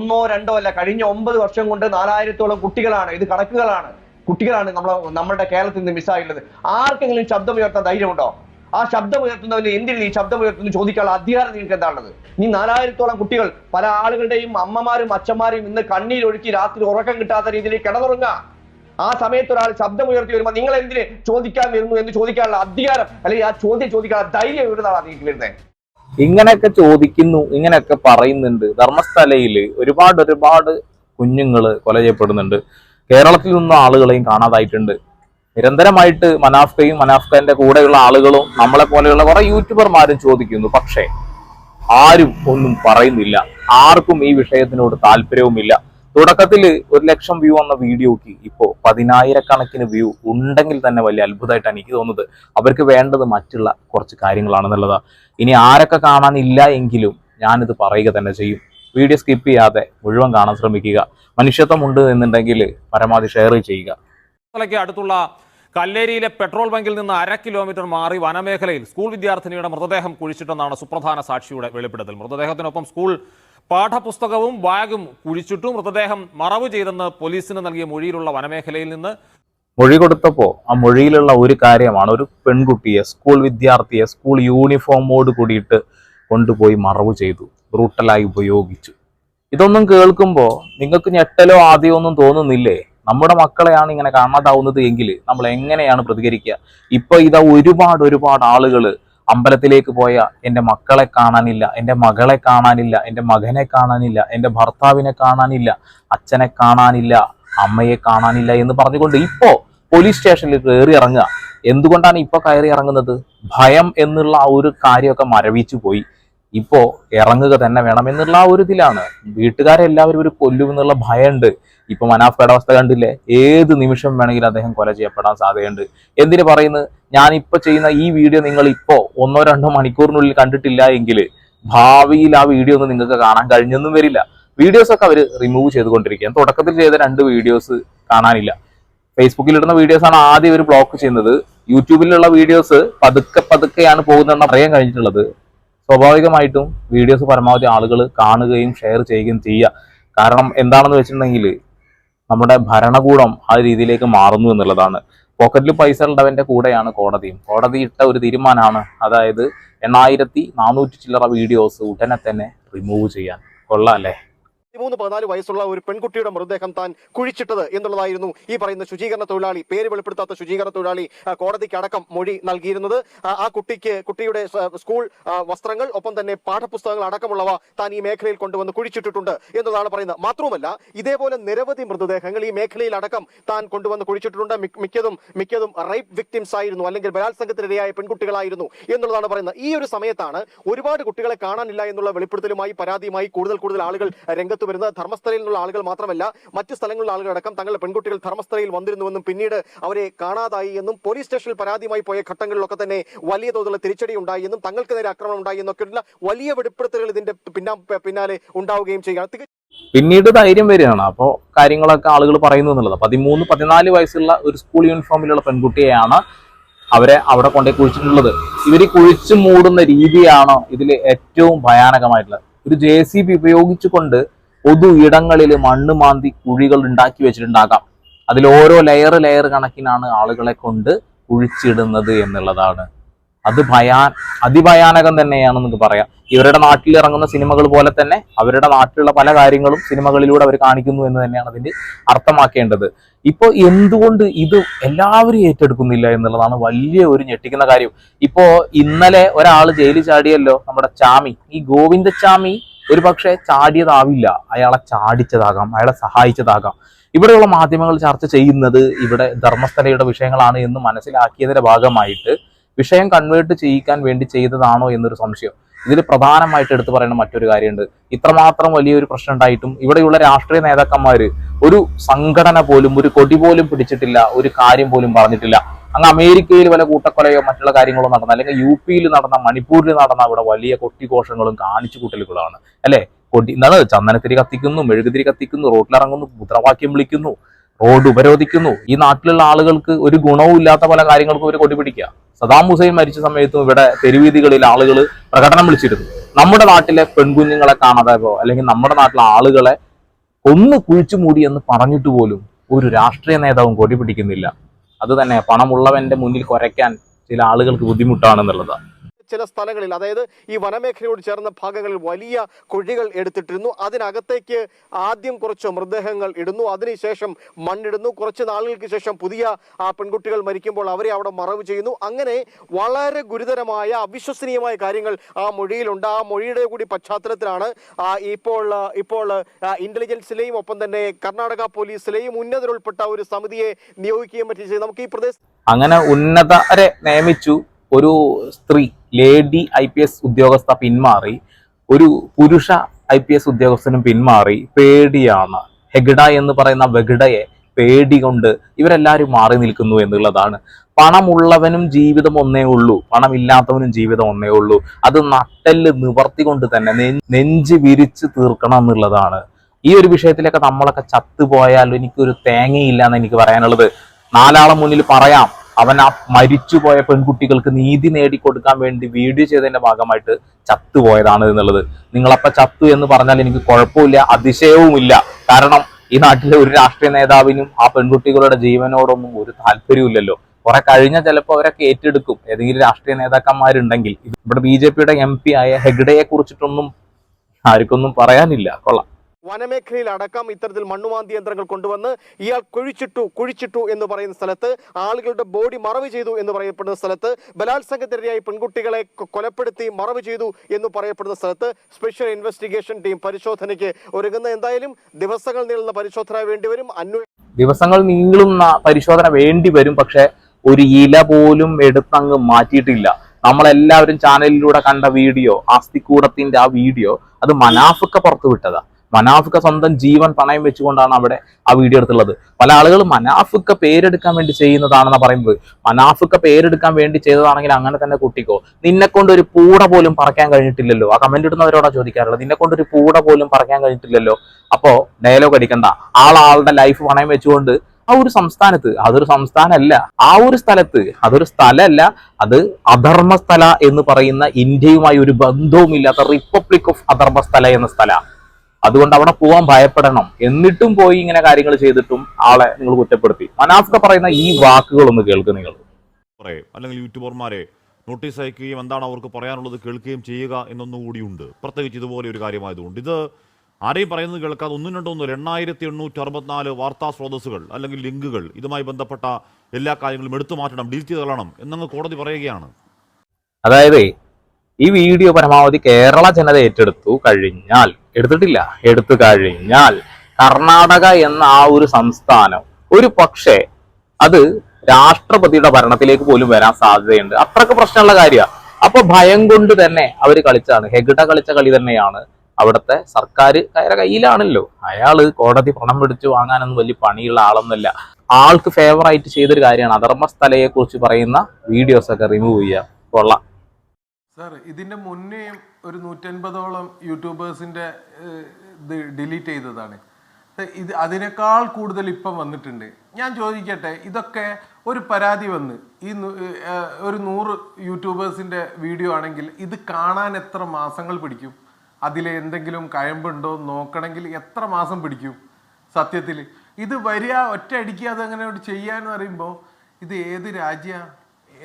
ഒന്നോ രണ്ടോ അല്ല കഴിഞ്ഞ ഒമ്പത് വർഷം കൊണ്ട് നാലായിരത്തോളം കുട്ടികളാണ് ഇത് കണക്കുകളാണ് കുട്ടികളാണ് നമ്മളെ നമ്മുടെ കേരളത്തിൽ നിന്ന് മിസ്സായിട്ടുള്ളത്. ആർക്കെങ്കിലും ശബ്ദം ഉയർത്താൻ ധൈര്യമുണ്ടോ? ആ ശബ്ദം ഉയർത്തുന്നവന് എന്തിന് ഈ ശബ്ദം ഉയർത്തുന്നു ചോദിക്കാനുള്ള അധികാരം നിങ്ങൾക്ക് എന്താണുള്ളത്? നീ നാലായിരത്തോളം കുട്ടികൾ പല ആളുകളുടെയും അമ്മമാരും അച്ഛന്മാരും ഇന്ന് കണ്ണീരൊഴുക്കി രാത്രി ഉറക്കം കിട്ടാത്ത രീതിയിൽ കിടന്നുറങ്ങുക. ആ സമയത്ത് ഒരാൾ ശബ്ദം ഉയർത്തി വരുമ്പോൾ നിങ്ങൾ എന്തിന് ചോദിക്കാൻ വരുന്നു എന്ന് ചോദിക്കാനുള്ള അധികാരം അല്ലെങ്കിൽ ആ ചോദ്യം ചോദിക്കാനുള്ള ധൈര്യം ഇവിടുന്നാണ് നിങ്ങൾക്ക് വരുന്നത്. ഇങ്ങനെയൊക്കെ ചോദിക്കുന്നു ഇങ്ങനെയൊക്കെ പറയുന്നുണ്ട്. ധർമ്മസ്ഥലയിൽ ഒരുപാട് ഒരുപാട് കുഞ്ഞുങ്ങൾ കൊല ചെയ്യപ്പെടുന്നുണ്ട്. കേരളത്തിൽ നിന്നും ആളുകളെയും കാണാതായിട്ടുണ്ട്. നിരന്തരമായിട്ട് മനാഫ്കയും മനാഫ്കന്റെ കൂടെയുള്ള ആളുകളും നമ്മളെ പോലെയുള്ള കുറെ യൂട്യൂബർമാരും ചോദിക്കുന്നു. പക്ഷേ ആരും ഒന്നും പറയുന്നില്ല. ആർക്കും ഈ വിഷയത്തിനോട് താല്പര്യവുമില്ല. തുടക്കത്തിൽ ഒരു ലക്ഷം വ്യൂ വന്ന വീഡിയോക്ക് ഇപ്പോ പതിനായിരക്കണക്കിന് വ്യൂ ഉണ്ടെങ്കിൽ തന്നെ വലിയ അത്ഭുതമായിട്ടാണ് എനിക്ക് തോന്നുന്നത്. അവർക്ക് വേണ്ടത് മറ്റുള്ള കുറച്ച് കാര്യങ്ങളാണെന്നുള്ളതാണ് ഇനി ആരൊക്കെ കാണാനില്ല എങ്കിലും ഞാനിത് പറയുക തന്നെ ചെയ്യും. വീഡിയോ സ്കിപ്പ് ചെയ്യാതെ മുഴുവൻ കാണാൻ ശ്രമിക്കുക. മനുഷ്യത്വം ഉണ്ട് എന്നുണ്ടെങ്കിൽ പരമാവധി ഷെയർ ചെയ്യുക. അടുത്തുള്ള കല്ലേരിയിലെ പെട്രോൾ ബങ്കിൽ നിന്ന് അര കിലോമീറ്റർ മാറി വനമേഖലയിൽ സ്കൂൾ വിദ്യാർത്ഥിനിയുടെ മൃതദേഹം കുഴിച്ചിട്ടെന്നാണ് സുപ്രധാന സാക്ഷിയുടെ വെളിപ്പെടുത്തൽ. മൃതദേഹത്തിനൊപ്പം സ്കൂൾ പാഠപുസ്തകവും ബാഗും കുഴിച്ചിട്ടു മൃതദേഹം മറവ് ചെയ്തെന്ന് പോലീസിന് നൽകിയ മൊഴിയിലുള്ള വനമേഖലയിൽ നിന്ന് മൊഴി കൊടുത്തപ്പോൾ ആ മൊഴിയിലുള്ള ഒരു കാര്യമാണ് ഒരു പെൺകുട്ടിയെ സ്കൂൾ വിദ്യാർത്ഥിയെ സ്കൂൾ യൂണിഫോമോട് കൂടിയിട്ട് കൊണ്ടുപോയി മറവ് ചെയ്തു ബ്രൂട്ടലായി ഉപയോഗിച്ചു. ഇതൊന്നും കേൾക്കുമ്പോൾ നിങ്ങൾക്ക് ഞെട്ടലോ ആദ്യമോ ഒന്നും തോന്നുന്നില്ലേ? നമ്മുടെ മക്കളെയാണ് ഇങ്ങനെ കാണാതാവുന്നത് എങ്കിൽ നമ്മൾ എങ്ങനെയാണ് പ്രതികരിക്കുക? ഇപ്പൊ ഇതാ ഒരുപാട് ഒരുപാട് ആളുകൾ അമ്പലത്തിലേക്ക് പോയ എന്റെ മക്കളെ കാണാനില്ല എന്റെ മകളെ കാണാനില്ല എന്റെ മകനെ കാണാനില്ല എന്റെ ഭർത്താവിനെ കാണാനില്ല അച്ഛനെ കാണാനില്ല അമ്മയെ കാണാനില്ല എന്ന് പറഞ്ഞുകൊണ്ട് ഇപ്പോ പോലീസ് സ്റ്റേഷനിൽ കയറി ഇറങ്ങുക. എന്തുകൊണ്ടാണ് ഇപ്പൊ കയറി ഇറങ്ങുന്നത്? ഭയം എന്നുള്ള ആ ഒരു കാര്യമൊക്കെ മരവിച്ചു പോയി. ഇപ്പോ ഇറങ്ങുക തന്നെ വേണം എന്നുള്ള ആ ഒരു ഇതിലാണ്. വീട്ടുകാരെല്ലാവരും ഒരു കൊല്ലും എന്നുള്ള ഭയമുണ്ട്. ഇപ്പൊ മനാഫ് അവസ്ഥ കണ്ടില്ലേ? ഏത് നിമിഷം വേണമെങ്കിലും അദ്ദേഹം കൊല ചെയ്യപ്പെടാൻ സാധ്യതയുണ്ട്. എന്തിനു പറയുന്നത്? ഇപ്പൊ ചെയ്യുന്ന ഈ വീഡിയോ നിങ്ങൾ ഇപ്പോൾ ഒന്നോ രണ്ടോ മണിക്കൂറിനുള്ളിൽ കണ്ടിട്ടില്ല എങ്കിൽ ഭാവിയിൽ ആ വീഡിയോ ഒന്നും നിങ്ങൾക്ക് കാണാൻ കഴിഞ്ഞൊന്നും വരില്ല. വീഡിയോസ് ഒക്കെ അവർ റിമൂവ് ചെയ്തുകൊണ്ടിരിക്കുകയാണ്. തുടക്കത്തിൽ ചെയ്ത രണ്ട് വീഡിയോസ് കാണാനില്ല. ഫേസ്ബുക്കിൽ ഇടുന്ന വീഡിയോസ് ആണ് ആദ്യം ഇവർ ബ്ലോക്ക് ചെയ്യുന്നത്. യൂട്യൂബിലുള്ള വീഡിയോസ് പതുക്കെ പതുക്കെയാണ് പോകുന്നതെന്ന് അറിയാൻ കഴിഞ്ഞിട്ടുള്ളത്. സ്വാഭാവികമായിട്ടും വീഡിയോസ് പരമാവധി ആളുകൾ കാണുകയും ഷെയർ ചെയ്യുകയും ചെയ്യുക. കാരണം എന്താണെന്ന് വെച്ചിട്ടുണ്ടെങ്കിൽ നമ്മുടെ ഭരണകൂടം ആ രീതിയിലേക്ക് മാറുന്നു എന്നുള്ളതാണ്. പോക്കറ്റിൽ പൈസ ഉള്ളവന്റെ കൂടെയാണ് കോടതിയും. കോടതി ഇട്ട ഒരു തീരുമാനമാണ്. അതായത് എണ്ണായിരത്തി നാനൂറ്റി ചില്ലറ വീഡിയോസ് ഉടനെ തന്നെ റിമൂവ് ചെയ്യാൻ. കൊള്ളാം അല്ലേ? പതിമൂന്ന് പതിനാല് വയസ്സുള്ള ഒരു പെൺകുട്ടിയുടെ മൃതദേഹം താൻ കുഴിച്ചിട്ടത് എന്നുള്ളതായിരുന്നു ഈ പറയുന്ന ശുചീകരണ തൊഴിലാളി പേര് വെളിപ്പെടുത്താത്ത ശുചീകരണ തൊഴിലാളി കോടതിക്ക് അടക്കം മൊഴി നൽകിയിരുന്നത്. ആ, ആ കുട്ടിക്ക് കുട്ടിയുടെ സ്കൂൾ വസ്ത്രങ്ങൾ ഒപ്പം തന്നെ പാഠപുസ്തകങ്ങൾ അടക്കമുള്ളവ താൻ ഈ മേഖലയിൽ കൊണ്ടുവന്ന് കുഴിച്ചിട്ടിട്ടുണ്ട് എന്നതാണ് പറയുന്നത്. മാത്രവുമല്ല ഇതേപോലെ നിരവധി മൃതദേഹങ്ങൾ ഈ മേഖലയിൽ അടക്കം താൻ കൊണ്ടുവന്ന് കുഴിച്ചിട്ടിട്ടുണ്ട്. മിക്കതും മിക്കതും റേപ്പ് വിക്ടിംസ് ആയിരുന്നു അല്ലെങ്കിൽ ബലാത്സംഗത്തിനിരയായ പെൺകുട്ടികളായിരുന്നു എന്നുള്ളതാണ് പറയുന്നത്. ഈ ഒരു സമയത്താണ് ഒരുപാട് കുട്ടികളെ കാണാനില്ല എന്നുള്ള വെളിപ്പെടുത്തലുമായി പരാതിയുമായി കൂടുതൽ കൂടുതൽ ആളുകൾ രംഗത്ത് വരുന്നത് ധർമ്മസ്ഥലയിൽ നിന്നുള്ള ആളുകൾ മാത്രമല്ല മറ്റു സ്ഥലങ്ങളിലുള്ള ആളുകളടക്കം തങ്ങളുടെ പെൺകുട്ടികൾ ധർമ്മസ്ഥലയിൽ വന്നിരുന്നുവെന്നും പിന്നീട് അവരെ കാണാതായി എന്നും പോലീസ് സ്റ്റേഷനിൽ പരാതിയുമായി പോയ ഘട്ടങ്ങളിലൊക്കെ തന്നെ വലിയ തോതിലുള്ള തിരിച്ചടി ഉണ്ടായി എന്നും തങ്ങൾക്ക് നേരെ ആക്രമണം ഉണ്ടായി എന്നൊക്കെയുള്ള വലിയ വെളിപ്പെടുത്തലുകൾ ഇതിന്റെ പിന്നാ പിന്നാലെ ഉണ്ടാവുകയും ചെയ്യുകയാണ്. പിന്നീട് ധൈര്യം വരികയാണ്. അപ്പോൾ കാര്യങ്ങളൊക്കെ ആളുകൾ പറയുന്നു എന്നുള്ളത്. പതിമൂന്ന് പതിനാല് വയസ്സുള്ള ഒരു സ്കൂൾ യൂണിഫോമിലുള്ള പെൺകുട്ടിയെയാണ് അവരെ അവിടെ കൊണ്ടേ കുഴിച്ചിട്ടുള്ളത്. ഇവർ കുഴിച്ചു മൂടുന്ന രീതിയാണ് ഇതിൽ ഏറ്റവും ഭയാനകമായിട്ടുള്ളത്. ഒരു ജെ സി ബി ഉപയോഗിച്ചുകൊണ്ട് പൊതു ഇടങ്ങളിൽ മണ്ണ് മാന്തി കുഴികൾ ഉണ്ടാക്കി വെച്ചിട്ടുണ്ടാകാം. അതിൽ ഓരോ ലെയർ ലെയർ കണക്കിനാണ് ആളുകളെ കൊണ്ട് കുഴിച്ചിടുന്നത് എന്നുള്ളതാണ്. അത് ഭയാ അതിഭയാനകം തന്നെയാണെന്ന് പറയാം. ഇവരുടെ നാട്ടിൽ ഇറങ്ങുന്ന സിനിമകൾ പോലെ തന്നെ അവരുടെ നാട്ടിലുള്ള പല കാര്യങ്ങളും സിനിമകളിലൂടെ അവർ കാണിക്കുന്നു എന്ന് തന്നെയാണ് അതിന്റെ അർത്ഥമാക്കേണ്ടത്. ഇപ്പൊ എന്തുകൊണ്ട് ഇത് എല്ലാവരും ഏറ്റെടുക്കുന്നില്ല എന്നുള്ളതാണ് വലിയ ഒരു ഞെട്ടിക്കുന്ന കാര്യം. ഇപ്പോ ഇന്നലെ ഒരാൾ ജയിലിൽ ചാടിയല്ലോ നമ്മുടെ ചാമി. ഈ ഗോവിന്ദച്ചാമി ഒരു പക്ഷേ ചാടിയതാവില്ല. അയാളെ ചാടിച്ചതാകാം അയാളെ സഹായിച്ചതാകാം. ഇവിടെയുള്ള മാധ്യമങ്ങൾ ചർച്ച ചെയ്യുന്നത് ഇവിടെ ധർമ്മസ്ഥലയുടെ വിഷയങ്ങളാണ് എന്ന് മനസ്സിലാക്കിയതിന്റെ ഭാഗമായിട്ട് വിഷയം കൺവേർട്ട് ചെയ്യിക്കാൻ വേണ്ടി ചെയ്തതാണോ എന്നൊരു സംശയം. ഇതിൽ പ്രധാനമായിട്ട് എടുത്തു പറയുന്ന മറ്റൊരു കാര്യമുണ്ട്. ഇത്രമാത്രം വലിയൊരു പ്രശ്നം ഉണ്ടായിട്ടും ഇവിടെയുള്ള രാഷ്ട്രീയ നേതാക്കന്മാര് ഒരു സംഘടന പോലും ഒരു കൊടി പോലും പിടിച്ചിട്ടില്ല ഒരു കാര്യം പോലും പറഞ്ഞിട്ടില്ല. അങ്ങ് അമേരിക്കയിൽ വല്ല കൂട്ടക്കൊലയോ മറ്റുള്ള കാര്യങ്ങളോ നടന്ന അല്ലെങ്കിൽ യു പിയിൽ നടന്ന മണിപ്പൂരിൽ നടന്ന അവിടെ വലിയ കൊട്ടിഘോഷങ്ങളും കാണിച്ചു കൂട്ടലുകളാണ്. അല്ലെ? കൊട്ടി എന്താണ്? ചന്ദനത്തിരി കത്തിക്കുന്നു മെഴുകുതിരി കത്തിക്കുന്നു റോഡിലിറങ്ങുന്നു മുദ്രാവാക്യം വിളിക്കുന്നു റോഡ് ഉപരോധിക്കുന്നു. ഈ നാട്ടിലുള്ള ആളുകൾക്ക് ഒരു ഗുണവും ഇല്ലാത്ത പല കാര്യങ്ങൾക്കും ഒരു കൊടി പിടിക്കുക. സദാം ഹുസൈൻ മരിച്ച സമയത്തും ഇവിടെ തെരുവീതികളിൽ ആളുകൾ പ്രകടനം വിളിച്ചിരുന്നു. നമ്മുടെ നാട്ടിലെ പെൺകുഞ്ഞുങ്ങളെ കാണാതെ പോ അല്ലെങ്കിൽ നമ്മുടെ നാട്ടിലെ ആളുകളെ ഒന്ന് കുഴിച്ചു മൂടി എന്ന് പറഞ്ഞിട്ട് പോലും ഒരു രാഷ്ട്രീയ നേതാവും കൊടി പിടിക്കുന്നില്ല. അത് തന്നെ പണമുള്ളവന്റെ മുന്നിൽ കുരയ്ക്കാൻ ചില ആളുകൾക്ക് ബുദ്ധിമുട്ടാണെന്നുള്ളതാണ് ചില സ്ഥലങ്ങളിൽ അതായത് ഈ വനമേഖലയോട് ചേർന്ന ഭാഗങ്ങളിൽ വലിയ കുഴികൾ എടുത്തിട്ടിരുന്നു. അതിനകത്തേക്ക് ആദ്യം കുറച്ച് മൃതദേഹങ്ങൾ ഇടുന്നു. അതിനുശേഷം മണ്ണിടുന്നു. കുറച്ച് നാളുകൾക്ക് ശേഷം പുതിയ ആ പെൺകുട്ടികൾ മരിക്കുമ്പോൾ അവരെ അവിടെ മറവ് ചെയ്യുന്നു. അങ്ങനെ വളരെ ഗുരുതരമായ അവിശ്വസനീയമായ കാര്യങ്ങൾ ആ മൊഴിയിലുണ്ട്. ആ മൊഴിയുടെ കൂടി പശ്ചാത്തലത്തിലാണ് ഇപ്പോൾ ഇപ്പോൾ ഇന്റലിജൻസിലെയും ഒപ്പം തന്നെ കർണാടക പോലീസിലെയും ഉന്നതരുൾപ്പെട്ട ഒരു സമിതിയെ നിയോഗിക്കുകയും പറ്റി നമുക്ക് ഈ പ്രദേശം അങ്ങനെ ഉന്നതരെ നിയമിച്ചു. ഒരു സ്ത്രീ ലേഡി ഐ പി എസ് ഉദ്യോഗസ്ഥ പിന്മാറി ഒരു പുരുഷ ഐ പി എസ് ഉദ്യോഗസ്ഥനും പിന്മാറി പേടിയാണ്. ഹെഗഡ എന്ന് പറയുന്ന വെഗ്ഡയെ പേടി കൊണ്ട് ഇവരെല്ലാവരും മാറി നിൽക്കുന്നു എന്നുള്ളതാണ്. പണമുള്ളവനും ജീവിതം ഒന്നേ ഉള്ളൂ. പണമില്ലാത്തവനും ജീവിതം ഒന്നേ ഉള്ളൂ. അത് നട്ടെല്ല് നിവർത്തിക്കൊണ്ട് തന്നെ നെ- നെഞ്ച് വിരിച്ച് തീർക്കണം എന്നുള്ളതാണ്. ഈ ഒരു വിഷയത്തിലൊക്കെ നമ്മളൊക്കെ ചത്തുപോയാൽ എനിക്കൊരു തേങ്ങയില്ല എന്ന് എനിക്ക് പറയാനുള്ളത്. നാലാളെ മുന്നിൽ പറയാം. അവൻ ആ മരിച്ചുപോയ പെൺകുട്ടികൾക്ക് നീതി നേടിക്കൊടുക്കാൻ വേണ്ടി വീഡിയോ ചെയ്തതിന്റെ ഭാഗമായിട്ട് ചത്തുപോയതാണ് എന്നുള്ളത്. നിങ്ങളപ്പ ചത്തു എന്ന് പറഞ്ഞാൽ എനിക്ക് കുഴപ്പമില്ല അതിശയവുമില്ല. കാരണം ഈ നാട്ടിലെ ഒരു രാഷ്ട്രീയ നേതാവിനും ആ പെൺകുട്ടികളുടെ ജീവനോടൊന്നും ഒരു താല്പര്യമില്ലല്ലോ കുറെ കഴിഞ്ഞ ചിലപ്പോൾ അവരൊക്കെ ഏറ്റെടുക്കും. ഏതെങ്കിലും രാഷ്ട്രീയ നേതാക്കന്മാരുണ്ടെങ്കിൽ. ഇവിടെ ബി ജെ പിയുടെ എം പി ആയ ഹെഗ്ഡയെ കുറിച്ചിട്ടൊന്നും ആർക്കൊന്നും പറയാനില്ല. കൊള്ളാം. വനമേഖലയിൽ അടക്കം ഇത്തരത്തിൽ മണ്ണുമാന്തി യന്ത്രങ്ങൾ കൊണ്ടുവന്ന് ഇയാൾ കുഴിച്ചിട്ടു കുഴിച്ചിട്ടു എന്ന് പറയുന്ന സ്ഥലത്ത് ആളുകളുടെ ബോഡി മറവ് ചെയ്തു എന്ന് പറയപ്പെടുന്ന സ്ഥലത്ത് ബലാത്സംഗത്തിനിരയായി പെൺകുട്ടികളെ കൊലപ്പെടുത്തി മറവ് ചെയ്തു എന്ന് പറയപ്പെടുന്ന സ്ഥലത്ത് സ്പെഷ്യൽ ഇൻവെസ്റ്റിഗേഷൻ ടീം പരിശോധനയ്ക്ക് ഒരുങ്ങുന്ന എന്തായാലും ദിവസങ്ങൾ നീളുന്ന പരിശോധന വേണ്ടിവരും അന്വേഷണം ദിവസങ്ങൾ നീളുന്ന പരിശോധന വേണ്ടി വരും പക്ഷെ ഒരു ഇല പോലും എടുത്തങ്ങ് മാറ്റിയിട്ടില്ല. നമ്മളെല്ലാവരും ചാനലിലൂടെ കണ്ട വീഡിയോ ആസ്തിക്കൂടത്തിന്റെ ആ വീഡിയോ അത് മനാഫിക്ക പുറത്തു വിട്ടതാ മനാഫിക്ക സ്വന്തം ജീവൻ പണയം വെച്ചുകൊണ്ടാണ് അവിടെ ആ വീഡിയോ എടുത്തുള്ളത്. പല ആളുകൾ മനാഫിക്ക പേരെടുക്കാൻ വേണ്ടി ചെയ്യുന്നതാണെന്ന് പറയുന്നത്. മനാഫിക്ക പേരെടുക്കാൻ വേണ്ടി ചെയ്തതാണെങ്കിൽ അങ്ങനെ തന്നെ കുട്ടിക്കോ. നിന്നെ കൊണ്ട് ഒരു പൂട പോലും പറക്കാൻ കഴിഞ്ഞിട്ടില്ലല്ലോ. ആ കമന്റ് ഇടുന്നവരോടാ ചോദിക്കാറുള്ളത്. നിന്നെ കൊണ്ട് ഒരു പൂട പോലും പറക്കാൻ കഴിഞ്ഞിട്ടില്ലല്ലോ. അപ്പോ ഡയലോഗ് അടിക്കണ്ട. ആളാളുടെ ലൈഫ് പണയം വെച്ചുകൊണ്ട് ആ ഒരു സംസ്ഥാനത്ത് അതൊരു സംസ്ഥാനമല്ല ആ ഒരു സ്ഥലത്ത് അതൊരു സ്ഥലമല്ല അത് അധർമ്മസ്ഥല എന്ന് പറയുന്ന ഇന്ത്യയുമായി ഒരു ബന്ധവുമില്ലാത്ത റിപ്പബ്ലിക് ഓഫ് അധർമ്മസ്ഥല എന്ന സ്ഥല. അതുകൊണ്ട് അവിടെ പോവാൻ ഭയപ്പെടണം. എന്നിട്ടും പോയി ഇങ്ങനെ കാര്യങ്ങൾ ചെയ്തിട്ടും ആളെ നിങ്ങൾ കുറ്റപ്പെടുത്തി. മനാഫ്ക പറയുന്ന ഈ വാക്കുകളൊന്ന് കേൾക്കുക നിങ്ങൾ. അല്ലെങ്കിൽ യൂട്യൂബർമാരെ നോട്ടീസ് അയക്കുകയും എന്താണ് അവർക്ക് പറയാനുള്ളത് കേൾക്കുകയും ചെയ്യുക എന്നൊന്നുകൂടിയുണ്ട് പ്രത്യേകിച്ച് ഇതുപോലെ ഒരു കാര്യമായതുകൊണ്ട്. ഇത് ആരെയും പറയുന്നത് കേൾക്കാതെ ഒന്നും രണ്ടൊന്നും എണ്ണായിരത്തി എണ്ണൂറ്റി അറുപത്തിനാല് വാർത്താ സ്രോതസ്സുകൾ അല്ലെങ്കിൽ ലിങ്കുകൾ ഇതുമായി ബന്ധപ്പെട്ട എല്ലാ കാര്യങ്ങളും എടുത്തു മാറ്റണം ഡിലീറ്റ് കളയണം എന്നങ്ങ് കോടതി പറയുകയാണ്. അതായത് ഈ വീഡിയോ പരമാവധി കേരള ജനത ഏറ്റെടുത്തു കഴിഞ്ഞാൽ എടുത്തിട്ടില്ല. എടുത്തു കഴിഞ്ഞാൽ കർണാടക എന്ന ആ ഒരു സംസ്ഥാനം ഒരു പക്ഷേ അത് രാഷ്ട്രപതിയുടെ ഭരണത്തിലേക്ക് പോലും വരാൻ സാധ്യതയുണ്ട്. അത്രയ്ക്ക് പ്രശ്നമുള്ള കാര്യമാണ് അപ്പൊ ഭയം കൊണ്ട് തന്നെ അവർ കളിച്ചാണ്. ഹെഗഡ കളിച്ച കളി തന്നെയാണ് അവിടുത്തെ സർക്കാർ കയറ കയ്യിലാണല്ലോ. അയാൾ കോടതി പണം പിടിച്ചു വാങ്ങാനൊന്നും വലിയ പണിയുള്ള ആളൊന്നുമല്ല. ആൾക്ക് ഫേവറായിട്ട് ചെയ്തൊരു കാര്യമാണ്. അധർമ്മസ്ഥലയെ കുറിച്ച് പറയുന്ന വീഡിയോസ് ഒക്കെ റിമൂവ് ചെയ്യുക. കൊള്ളാം. സാർ ഇതിന്റെ മുന്നേയും ഒരു നൂറ്റൻപതോളം യൂട്യൂബേഴ്സിന്റെ ഇത് ഡിലീറ്റ് ചെയ്തതാണ്. ഇത് അതിനേക്കാൾ കൂടുതൽ ഇപ്പം വന്നിട്ടുണ്ട്. ഞാൻ ചോദിക്കട്ടെ ഇതൊക്കെ ഒരു പരാതി വന്ന് ഈ ഒരു നൂറ് യൂട്യൂബേഴ്സിന്റെ വീഡിയോ ആണെങ്കിൽ ഇത് കാണാൻ എത്ര മാസങ്ങൾ പിടിക്കും? അതിൽ എന്തെങ്കിലും കഴമ്പുണ്ടോ നോക്കണമെങ്കിൽ എത്ര മാസം പിടിക്കും? സത്യത്തിൽ ഇത് വരിക ഒറ്റ അടിക്കുക അതങ്ങനെ ചെയ്യാന്ന് പറയുമ്പോൾ ഇത് ഏത് രാജ്യ?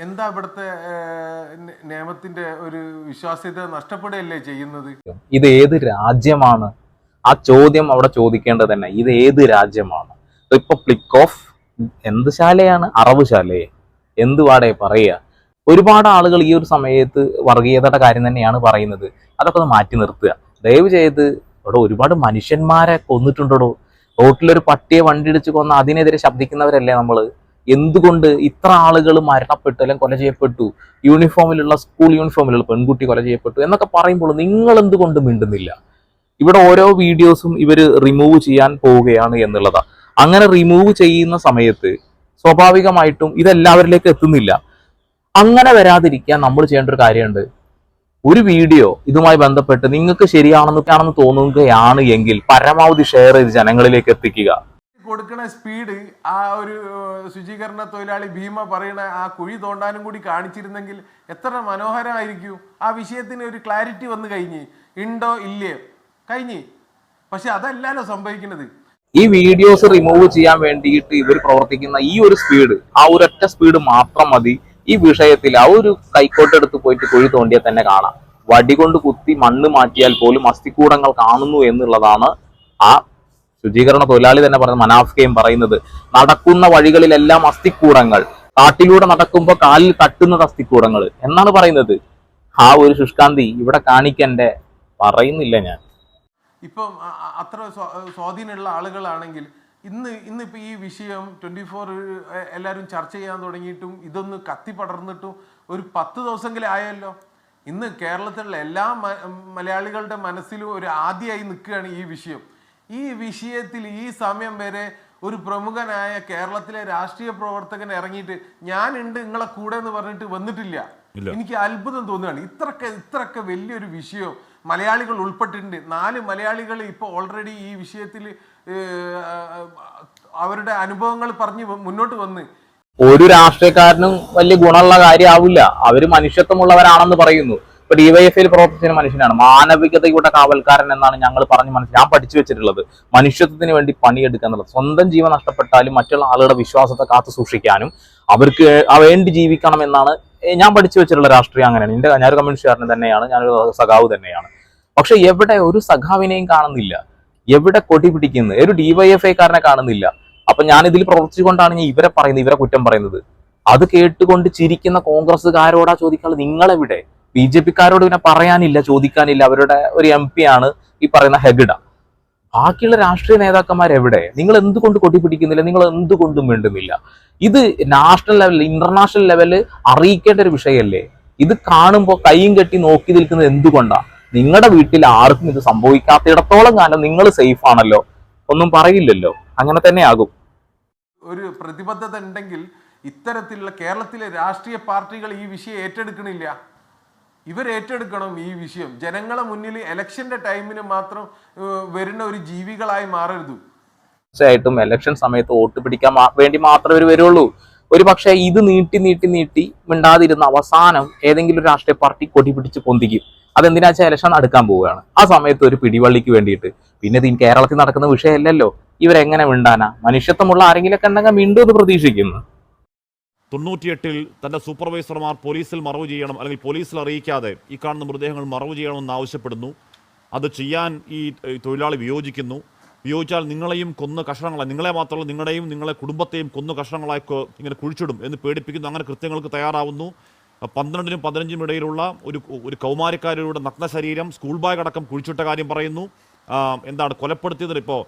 എന്താ ഇവിടുത്തെ നിയമത്തിന്റെ ഒരു വിശ്വാസ്യത നഷ്ടപ്പെടുകയല്ലേ ചെയ്യുന്നത്? ഇത് ഏത് രാജ്യമാണ്? ആ ചോദ്യം അവിടെ ചോദിക്കേണ്ടത് തന്നെ ഇത് ഏത് രാജ്യമാണ്? റിപ്പബ്ലിക് ഓഫ് എന്ത് ശാലയാണ്? അറബ് ശാലയെ. എന്ത് വാടേ പറയുക? ഒരുപാട് ആളുകൾ ഈ ഒരു സമയത്ത് വർഗീയതയുടെ കാര്യം തന്നെയാണ് പറയുന്നത്. അതൊക്കെ ഒന്ന് മാറ്റി നിർത്തുക. ദയവ് ചെയ്ത് ഇവിടെ ഒരുപാട് മനുഷ്യന്മാരെ കൊന്നിട്ടുണ്ടോ റോട്ടിലൊരു പട്ടിയെ വണ്ടി ഇടിച്ച് കൊന്ന അതിനെതിരെ ശബ്ദിക്കുന്നവരല്ലേ നമ്മൾ എന്തുകൊണ്ട് ഇത്ര ആളുകൾ മരണപ്പെട്ടു അല്ലെങ്കിൽ കൊല ചെയ്യപ്പെട്ടു? യൂണിഫോമിലുള്ള സ്കൂൾ യൂണിഫോമിലുള്ള പെൺകുട്ടി കൊല ചെയ്യപ്പെട്ടു എന്നൊക്കെ പറയുമ്പോൾ നിങ്ങൾ എന്തുകൊണ്ട് മിണ്ടുന്നില്ല? ഇവിടെ ഓരോ വീഡിയോസും ഇവർ റിമൂവ് ചെയ്യാൻ പോവുകയാണ് എന്നുള്ളതാ. അങ്ങനെ റിമൂവ് ചെയ്യുന്ന സമയത്ത് സ്വാഭാവികമായിട്ടും ഇതെല്ലാവരിലേക്ക് എത്തുന്നില്ല. അങ്ങനെ വരാതിരിക്കാൻ നമ്മൾ ചെയ്യേണ്ട ഒരു കാര്യമുണ്ട്. ഒരു വീഡിയോ ഇതുമായി ബന്ധപ്പെട്ട് നിങ്ങൾക്ക് ശരിയാണെന്ന് ആണെന്ന് തോന്നുകയാണ് എങ്കിൽ പരമാവധി ഷെയർ ചെയ്ത് ജനങ്ങളിലേക്ക് എത്തിക്കുക. കൊടുക്കണ സ്പീഡ് ആ ഒരു ശുചീകരണ തൊഴിലാളി ഭീമ പറയണ ആ കുഴി തോണ്ടാനും കൂടി കാണിച്ചിരുന്നെങ്കിൽ എത്ര മനോഹരമായിരിക്കും ആ വിഷയത്തിന് ഒരു ക്ലാരിറ്റി വന്നു കഴിഞ്ഞ്. ഉണ്ടോ ഇല്ലയോ കഴിഞ്ഞ്. പക്ഷെ അതല്ലല്ലോ സംഭവിക്കുന്നത് ഈ വീഡിയോസ് റിമൂവ് ചെയ്യാൻ വേണ്ടിയിട്ട് ഇവർ പ്രവർത്തിക്കുന്ന ഈ ഒരു സ്പീഡ് ആ ഒരൊറ്റ സ്പീഡ് മാത്രം മതി. ഈ വിഷയത്തിൽ ആ ഒരു കൈക്കോട്ടെടുത്ത് പോയിട്ട് കുഴി തോണ്ടിയാൽ തന്നെ കാണാം. വടി കൊണ്ട് കുത്തി മണ്ണ് മാറ്റിയാൽ പോലും അസ്ഥിക്കൂടങ്ങൾ കാണുന്നു എന്നുള്ളതാണ് ആ ശുചീകരണ തൊഴിലാളി തന്നെ പറഞ്ഞ മനാഫ്കയും പറയുന്നത് നടക്കുന്ന വഴികളിലെല്ലാം അസ്ഥിക്കൂടങ്ങൾ. കാട്ടിലൂടെ നടക്കുമ്പോൾ കാലിൽ തട്ടുന്നത് അസ്ഥിക്കൂടങ്ങൾ. എന്നാണ് പറയുന്നത്. ആ ഒരു ശുഷ്കാന്തി ഇവിടെ കാണിക്കണ്ടേ? പറയുന്നില്ല ഞാൻ. ഇപ്പം അത്ര സ്വാ- സ്വാധീനമുള്ള ആളുകളാണെങ്കിൽ ഇന്ന് ഇന്നിപ്പോൾ ഈ വിഷയം ട്വന്റി ഫോർ എല്ലാവരും ചർച്ച ചെയ്യാൻ തുടങ്ങിയിട്ടും ഇതൊന്ന് കത്തി പടർന്നിട്ടും ഒരു പത്ത് ദിവസമെങ്കിലും ആയല്ലോ. ഇന്ന് കേരളത്തിലുള്ള എല്ലാ മലയാളികളുടെ മനസ്സിലും ഒരു ആദ്യമായി നിൽക്കുകയാണ് ഈ വിഷയം. ഈ വിഷയത്തിൽ ഈ സമയം വരെ ഒരു പ്രമുഖനായ കേരളത്തിലെ രാഷ്ട്രീയ പ്രവർത്തകൻ ഇറങ്ങിയിട്ട് ഞാനുണ്ട് നിങ്ങളെ കൂടെ എന്ന് പറഞ്ഞിട്ട് വന്നിട്ടില്ല. എനിക്ക് അത്ഭുതം തോന്നുകയാണ്. ഇത്രക്കെ ഇത്രക്കെ വലിയൊരു വിഷയം മലയാളികൾ ഉൾപ്പെട്ടിട്ടുണ്ട്. നാല് മലയാളികൾ ഇപ്പോൾ ഓൾറെഡി ഈ വിഷയത്തിൽ അവരുടെ അനുഭവങ്ങൾ പറഞ്ഞ് മുന്നോട്ട് വന്ന്. ഒരു രാഷ്ട്രീയക്കാരനും വലിയ ഗുണമുള്ള കാര്യമാവില്ല. അവർ മനുഷ്യത്വമുള്ളവരാണെന്ന് പറയുന്നു. ഇപ്പൊ ഡിവൈഎഫ്ഐയിൽ പ്രവർത്തിച്ച മനുഷ്യനാണ്. മാനവികതയുടെ കാവൽക്കാരൻ എന്നാണ് ഞങ്ങൾ പറഞ്ഞ് മനസ്സിൽ ഞാൻ പഠിച്ചു വെച്ചിട്ടുള്ളത്. മനുഷ്യത്വത്തിന് വേണ്ടി പണിയെടുക്കുക എന്നുള്ളത്. സ്വന്തം ജീവൻ നഷ്ടപ്പെട്ടാലും മറ്റുള്ള ആളുകളുടെ വിശ്വാസത്തെ കാത്തു സൂക്ഷിക്കാനും അവർക്ക് വേണ്ടി ജീവിക്കണം എന്നാണ് ഞാൻ പഠിച്ചു വെച്ചിട്ടുള്ള രാഷ്ട്രീയം അങ്ങനെയാണ്. എന്റെ ഞാനൊരു കമ്മ്യൂണിസ്റ്റുകാരൻ തന്നെയാണ് ഞാനൊരു സഖാവ് തന്നെയാണ്. പക്ഷെ എവിടെ ഒരു സഖാവിനെയും കാണുന്നില്ല. എവിടെ കൊടി പിടിക്കുന്നു ഒരു ഡിവൈഎഫ്ഐക്കാരനെ കാണുന്നില്ല. അപ്പൊ ഞാൻ ഇതിൽ പ്രവർത്തിച്ചുകൊണ്ടാണ് ഞാൻ ഇവരെ പറയുന്നത് ഇവരെ കുറ്റം പറയുന്നത്. അത് കേട്ടുകൊണ്ട് ചിരിക്കുന്ന കോൺഗ്രസ്സുകാരോടാ ചോദിക്കാനുള്ളത് നിങ്ങളെവിടെ? ബി ജെ പിക്കാരോട് പിന്നെ പറയാനില്ല ചോദിക്കാനില്ല. അവരുടെ ഒരു എം പി ആണ് ഈ പറയുന്ന ഹെഗഡ. ബാക്കിയുള്ള രാഷ്ട്രീയ നേതാക്കന്മാർ എവിടെ? നിങ്ങൾ എന്തുകൊണ്ട് കൊട്ടിപ്പിടിക്കുന്നില്ല പിടിക്കുന്നില്ല? നിങ്ങൾ എന്തുകൊണ്ടും വേണ്ടുന്നില്ല ഇത് നാഷണൽ ലെവലിൽ ഇന്റർനാഷണൽ ലെവലിൽ അറിയിക്കേണ്ട ഒരു വിഷയമല്ലേ? ഇത് കാണുമ്പോൾ കൈയും കെട്ടി നോക്കി നിൽക്കുന്നത് എന്തുകൊണ്ടാ? നിങ്ങളുടെ വീട്ടിൽ ആർക്കും ഇത് സംഭവിക്കാത്തിടത്തോളം കാലം നിങ്ങൾ സേഫ് ആണല്ലോ. ഒന്നും പറയില്ലല്ലോ. അങ്ങനെ തന്നെ ആകും ഒരു പ്രതിബദ്ധത ഉണ്ടെങ്കിൽ ഇത്തരത്തിലുള്ള കേരളത്തിലെ രാഷ്ട്രീയ പാർട്ടികൾ ഈ വിഷയം ഏറ്റെടുക്കണില്ല. ഇവർ ഏറ്റെടുക്കണം ഈ വിഷയം. ജനങ്ങളെ മുന്നിൽ ഇലക്ഷന്റെ ടൈമിന് മാത്രം വരുന്ന ഒരു ജീവികളായി മാറരുത്. തീർച്ചയായിട്ടും ഇലക്ഷൻ സമയത്ത് വോട്ട് പിടിക്കാൻ വേണ്ടി മാത്രമേ ഇവർ വരുള്ളൂ. ഒരു പക്ഷേ ഇത് നീട്ടി നീട്ടി നീട്ടി മിണ്ടാതിരുന്ന അവസാനം ഏതെങ്കിലും ഒരു രാഷ്ട്രീയ പാർട്ടി കൊടി പിടിച്ച് പൊന്തിക്കും. അതെന്തിനാ വെച്ചാൽ ഇലക്ഷൻ അടുക്കാൻ പോവുകയാണ്. ആ സമയത്ത് ഒരു പിടിവള്ളിക്ക് വേണ്ടിയിട്ട്. പിന്നെ ഇത് കേരളത്തിൽ നടക്കുന്ന വിഷയമല്ലല്ലോ. ഇവരെങ്ങനെ മിണ്ടാനാ? മനുഷ്യത്വമുള്ള ആരെങ്കിലൊക്കെ ഉണ്ടെങ്കിൽ മിണ്ടു എന്ന് പ്രതീക്ഷിക്കുന്നു. തൊണ്ണൂറ്റിയെട്ടിൽ തന്റെ സൂപ്പർവൈസർമാർ പോലീസിൽ മറവ് ചെയ്യണം അല്ലെങ്കിൽ പോലീസിൽ അറിയിക്കാതെ ഈ കാണുന്ന മൃതദേഹങ്ങൾ മറവ് ചെയ്യണമെന്ന് ആവശ്യപ്പെടുന്നു. അത് ചെയ്യാൻ ഈ തൊഴിലാളി വിയോജിക്കുന്നു. വിയോജിച്ചാൽ നിങ്ങളെയും കൊന്ന് കഷണങ്ങളായി നിങ്ങളെ മാത്രമല്ല നിങ്ങളുടെയും നിങ്ങളെ കുടുംബത്തെയും കൊന്നു കഷണങ്ങളായി ഇങ്ങനെ കുഴിച്ചിടും എന്ന് പേടിപ്പിക്കുന്നു. അങ്ങനെ കൃത്യങ്ങൾക്ക് തയ്യാറാവുന്നു. പന്ത്രണ്ടിനും പതിനഞ്ചിനും ഇടയിലുള്ള ഒരു ഒരു കൗമാരക്കാരിയുടെ നഗ്ന ശരീരം സ്കൂൾ ബാഗ് അടക്കം കുഴിച്ചിട്ട കാര്യം പറയുന്നു. എന്താണ് കൊലപ്പെടുത്തിയതിന് ഇപ്പോൾ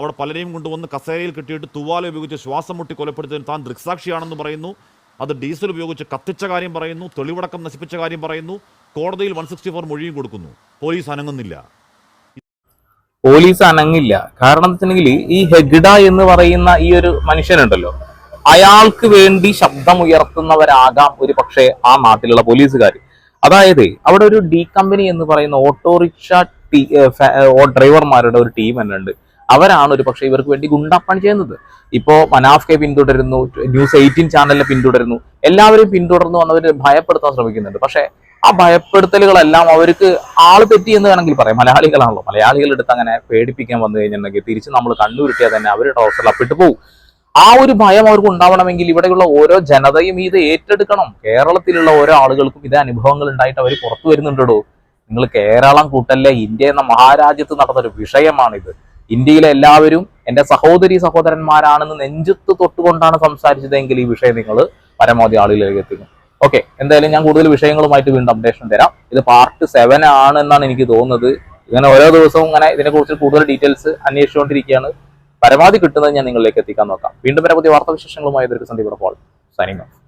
അവിടെ പലരെയും കൊണ്ടുവന്ന് കസേരയിൽ കിട്ടിയിട്ട് തുവാല ഉപയോഗിച്ച് ശ്വാസം മുട്ടി കൊലപ്പെടുത്തിയതിന് താൻ ദൃക്സാക്ഷിയാണെന്ന് പറയുന്നു. അത് ഡീസൽ ഉപയോഗിച്ച് കത്തിച്ച കാര്യം പറയുന്നു തെളിവടക്കം നശിപ്പിച്ച കാര്യം പറയുന്നു കോടതിയിൽ വൺ സിക്സ്റ്റി ഫോർ മൊഴിയും കൊടുക്കുന്നു. പോലീസ് അനങ്ങുന്നില്ല. പോലീസ് അനങ്ങില്ല. കാരണം വെച്ചിട്ടുണ്ടെങ്കിൽ ഈ ഹെഗ്ഡ എന്ന് പറയുന്ന ഈ ഒരു മനുഷ്യനുണ്ടല്ലോ അയാൾക്ക് വേണ്ടി ശബ്ദമുയർത്തുന്നവരാകാം ഒരു പക്ഷേ ആ നാട്ടിലുള്ള പോലീസുകാർ അതായത് അവിടെ ഒരു ഡി കമ്പനി എന്ന് പറയുന്ന ഓട്ടോറിക്ഷ ഡ്രൈവർമാരുടെ ഒരു ടീം തന്നെ ഉണ്ട് അവരാണ് ഒരു പക്ഷേ ഇവർക്ക് വേണ്ടി ഗുണ്ടാപ്പണി ചെയ്യുന്നത്. ഇപ്പോ മനാഫ് കെ പിന്തുടരുന്നു ന്യൂസ് എയ്റ്റീൻ ചാനലിനെ പിന്തുടരുന്നു എല്ലാവരെയും പിന്തുടർന്നു വന്നവർ ഭയപ്പെടുത്താൻ ശ്രമിക്കുന്നുണ്ട്. പക്ഷേ ആ ഭയപ്പെടുത്തലുകളെല്ലാം അവർക്ക് ആൾ തെറ്റി എന്ന് വേണമെങ്കിൽ പറയാം. മലയാളികളാണല്ലോ. മലയാളികളുടെ അടുത്ത് അങ്ങനെ പേടിപ്പിക്കാൻ വന്നു കഴിഞ്ഞിട്ടുണ്ടെങ്കിൽ തിരിച്ച് നമ്മൾ കണ്ണുരുട്ടിയാൽ തന്നെ അവർ ട്രൗസറിൽ അപ്പിട്ട് പോകും ആ ഒരു ഭയം അവർക്ക് ഉണ്ടാവണമെങ്കിൽ ഇവിടെയുള്ള ഓരോ ജനതയും ഇത് ഏറ്റെടുക്കണം. കേരളത്തിലുള്ള ഓരോ ആളുകൾക്കും ഇതേ അനുഭവങ്ങൾ ഉണ്ടായിട്ട് അവർ പുറത്തു വരുന്നുണ്ടോ നിങ്ങൾ കേരളം കൂട്ടല്ല ഇന്ത്യ എന്ന മഹാരാജ്യത്ത് നടന്നൊരു വിഷയമാണിത്. ഇന്ത്യയിലെ എല്ലാവരും എന്റെ സഹോദരി സഹോദരന്മാരാണെന്ന് നെഞ്ചത്ത് തൊട്ടുകൊണ്ടാണ് സംസാരിച്ചതെങ്കിൽ ഈ വിഷയം നിങ്ങൾ പരമാവധി ആളുകളിലേക്ക് എത്തിക്കും. ഓക്കെ എന്തായാലും ഞാൻ കൂടുതൽ വിഷയങ്ങളുമായിട്ട് വീണ്ടും അപ്ഡേഷൻ തരാം. ഇത് പാർട്ട് സെവൻ ആണ് എന്നാണ് എനിക്ക് തോന്നുന്നത്. ഇങ്ങനെ ഓരോ ദിവസവും ഇങ്ങനെ ഇതിനെക്കുറിച്ച് കൂടുതൽ ഡീറ്റെയിൽസ് അന്വേഷിച്ചുകൊണ്ടിരിക്കുകയാണ്. പരമാവധി കിട്ടുന്നത് ഞാൻ നിങ്ങളിലേക്ക് എത്തിക്കാൻ നോക്കാം. വീണ്ടും വരെ പുതിയ വാർത്താവിശേഷങ്ങളുമായി. ഇതൊരു സന്ദീപ് പോൾ സൈനിങ് ഓഫ്